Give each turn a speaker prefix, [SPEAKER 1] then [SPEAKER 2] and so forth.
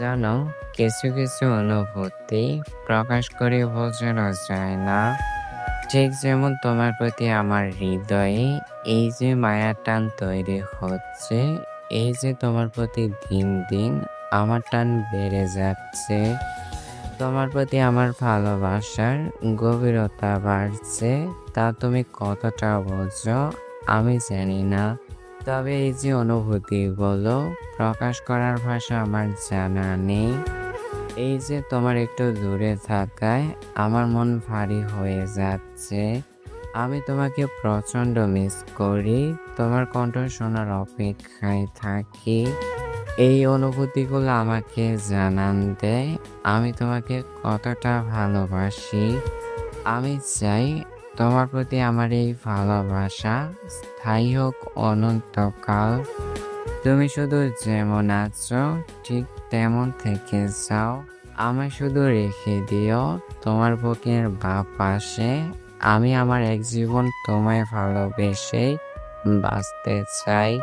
[SPEAKER 1] জানো কিছু কিছু অনুভূতি প্রকাশ করে বোঝানো যায় না। ঠিক যেমন তোমার প্রতি আমার হৃদয়ে এই যে মায়ার টান তৈরি হচ্ছে, এই যে তোমার প্রতি দিন দিন আমার টান বেড়ে যাচ্ছে, তোমার প্রতি আমার ভালোবাসার গভীরতা বাড়ছে, তা তুমি কতটা বোঝো আমি জানি না। তবে এই যে অনুভূতিগুলো প্রকাশ করার ভাষা আমার জানা নেই। এই যে তোমার একটু দূরে থাকায় আমার মন ভারী হয়ে যাচ্ছে। আমি তোমাকে প্রচণ্ড মিস করি। তোমার কণ্ঠ শোনার অপেক্ষায় থাকি। এই অনুভূতিগুলো আমাকে জানান দেয় আমি তোমাকে কতটা ভালোবাসি। আমি চাই তোমার প্রতি আমার এই ভালোবাসা স্থায়ী হোক, অনন্তকাল। তুমি শুধু যেমন আছো, ঠিক তেমন থেকে যাও। আমি শুধু রেখে দিও তোমার বুকের বা পাশে। আমি আমার এক জীবন তোমায় ভালোবেসে বাঁচতে চাই।